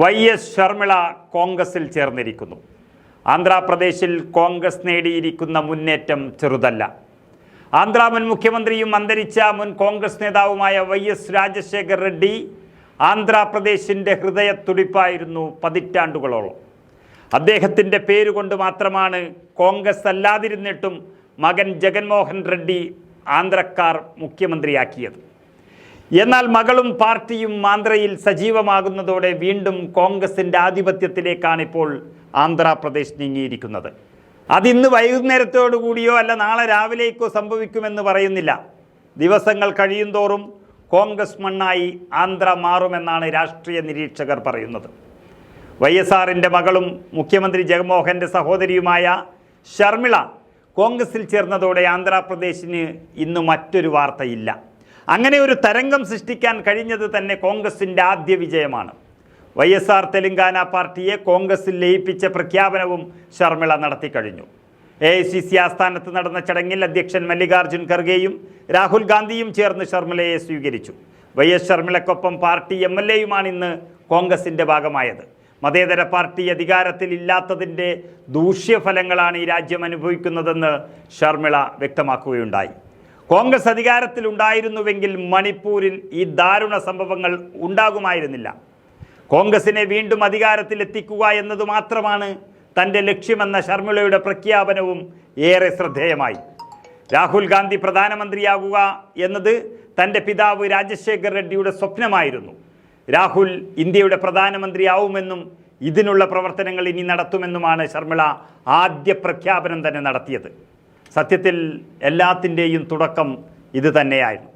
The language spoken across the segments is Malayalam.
വൈ എസ് ഷർമിള കോൺഗ്രസിൽ ചേർന്നിരിക്കുന്നു. ആന്ധ്രാപ്രദേശിൽ കോൺഗ്രസ് നേടിയിരിക്കുന്ന മുന്നേറ്റം ചെറുതല്ല. ആന്ധ്ര മുൻ മുഖ്യമന്ത്രിയും അന്തരിച്ച മുൻ കോൺഗ്രസ് നേതാവുമായ വൈ എസ് രാജശേഖർ റെഡ്ഡി ആന്ധ്രാപ്രദേശിന്റെ ഹൃദയത്തുടിപ്പായിരുന്നു പതിറ്റാണ്ടുകളോളം. അദ്ദേഹത്തിന്റെ പേരുകൊണ്ട് മാത്രമാണ് കോൺഗ്രസ് അല്ലാതിരുന്നിട്ടും മകൻ ജഗൻമോഹൻ റെഡ്ഡി ആന്ധ്രക്കാർ മുഖ്യമന്ത്രിയാക്കിയത്. എന്നാൽ മകളും പാർട്ടിയും ആന്ധ്രയിൽ സജീവമാകുന്നതോടെ വീണ്ടും കോൺഗ്രസിന്റെ ആധിപത്യത്തിലേക്കാണ് ഇപ്പോൾ ആന്ധ്രാപ്രദേശ് നീങ്ങിയിരിക്കുന്നത്. അതിന്ന് വൈകുന്നേരത്തോടു കൂടിയോ അല്ല നാളെ രാവിലേക്കോ സംഭവിക്കുമെന്ന് പറയുന്നില്ല. ദിവസങ്ങൾ കഴിയുന്തോറും കോൺഗ്രസ് മണ്ണായി ആന്ധ്ര മാറുമെന്നാണ് രാഷ്ട്രീയ നിരീക്ഷകർ പറയുന്നത്. വൈ എസ് ആറിന്റെ മകളും മുഖ്യമന്ത്രി ജഗൻമോഹന്റെ സഹോദരിയുമായ ഷർമിള കോൺഗ്രസിൽ ചേർന്നതോടെ ആന്ധ്രാപ്രദേശിന് ഇന്ന് മറ്റൊരു വാർത്തയില്ല. അങ്ങനെ ഒരു തരംഗം സൃഷ്ടിക്കാൻ കഴിഞ്ഞത് തന്നെ കോൺഗ്രസിന്റെ ആദ്യ വിജയമാണ്. വൈ എസ് ആർ തെലങ്കാന പാർട്ടിയെ കോൺഗ്രസിൽ ലയിപ്പിച്ച പ്രഖ്യാപനവും ശർമിള നടത്തിക്കഴിഞ്ഞു എ ഐ സി സി ആസ്ഥാനത്ത് നടന്ന ചടങ്ങിൽ അധ്യക്ഷൻ മല്ലികാർജുൻ ഖർഗെയും രാഹുൽ ഗാന്ധിയും ചേർന്ന് ശർമിളയെ സ്വീകരിച്ചു. വൈ എസ് ശർമിളക്കൊപ്പം പാർട്ടി എം എൽ എയുമാണ് ഇന്ന് കോൺഗ്രസിന്റെ ഭാഗമായത്. മതേതര പാർട്ടി അധികാരത്തിൽ ഇല്ലാത്തതിന്റെ ദൂഷ്യഫലങ്ങളാണ് ഈ രാജ്യം അനുഭവിക്കുന്നതെന്ന് ശർമിള വ്യക്തമാക്കുകയുണ്ടായി. കോൺഗ്രസ് അധികാരത്തിലുണ്ടായിരുന്നുവെങ്കിൽ മണിപ്പൂരിൽ ഈ ദാരുണ സംഭവങ്ങൾ ഉണ്ടാകുമായിരുന്നില്ല. കോൺഗ്രസിനെ വീണ്ടും അധികാരത്തിലെത്തിക്കുക എന്നത് മാത്രമാണ് തന്റെ ലക്ഷ്യമെന്ന ശർമിളയുടെ പ്രഖ്യാപനവും ഏറെ ശ്രദ്ധേയമായി. രാഹുൽ ഗാന്ധി പ്രധാനമന്ത്രിയാകുക എന്നത് തന്റെ പിതാവ് രാജശേഖർ റെഡ്ഡിയുടെ സ്വപ്നമായിരുന്നു. രാഹുൽ ഇന്ത്യയുടെ പ്രധാനമന്ത്രിയാവുമെന്നും ഇതിനുള്ള പ്രവർത്തനങ്ങൾ ഇനി നടത്തുമെന്നുമാണ് ശർമിള ആദ്യ പ്രഖ്യാപനം തന്നെ നടത്തിയത്. സത്യത്തിൽ എല്ലാത്തിന്റെയും തുടക്കം ഇത് തന്നെയായിരുന്നു.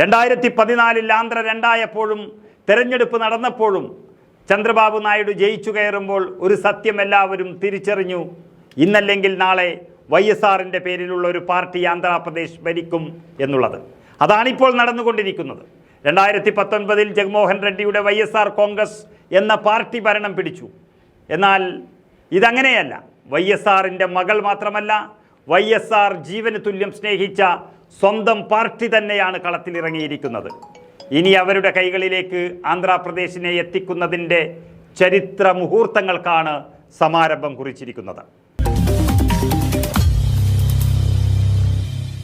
രണ്ടായിരത്തി പതിനാലിൽ ആന്ധ്ര രണ്ടായപ്പോഴും തെരഞ്ഞെടുപ്പ് നടന്നപ്പോഴും ചന്ദ്രബാബു നായിഡു ജയിച്ചു കയറുമ്പോൾ ഒരു സത്യം എല്ലാവരും തിരിച്ചറിഞ്ഞു. ഇന്നല്ലെങ്കിൽ നാളെ വൈ എസ് ആറിന്റെ പേരിലുള്ള ഒരു പാർട്ടി ആന്ധ്രാപ്രദേശ് ഭരിക്കും എന്നുള്ളത്. അതാണിപ്പോൾ നടന്നുകൊണ്ടിരിക്കുന്നത്. രണ്ടായിരത്തി പത്തൊൻപതിൽ ജഗ്മോഹൻ റെഡ്ഡിയുടെ വൈ എസ് ആർ കോൺഗ്രസ് എന്ന പാർട്ടി ഭരണം പിടിച്ചു. എന്നാൽ ഇതങ്ങനെയല്ല. വൈ എസ് ആറിന്റെ മകൾ മാത്രമല്ല വൈ എസ് ആർ ജീവന് തുല്യം സ്നേഹിച്ച സ്വന്തം പാർട്ടി തന്നെയാണ് കളത്തിലിറങ്ങിയിരിക്കുന്നത്. ഇനി അവരുടെ കൈകളിലേക്ക് ആന്ധ്രാപ്രദേശിനെ എത്തിക്കുന്നതിന്റെ ചരിത്ര മുഹൂർത്തങ്ങൾക്കാണ് സമാരംഭം കുറിച്ചിരിക്കുന്നത്.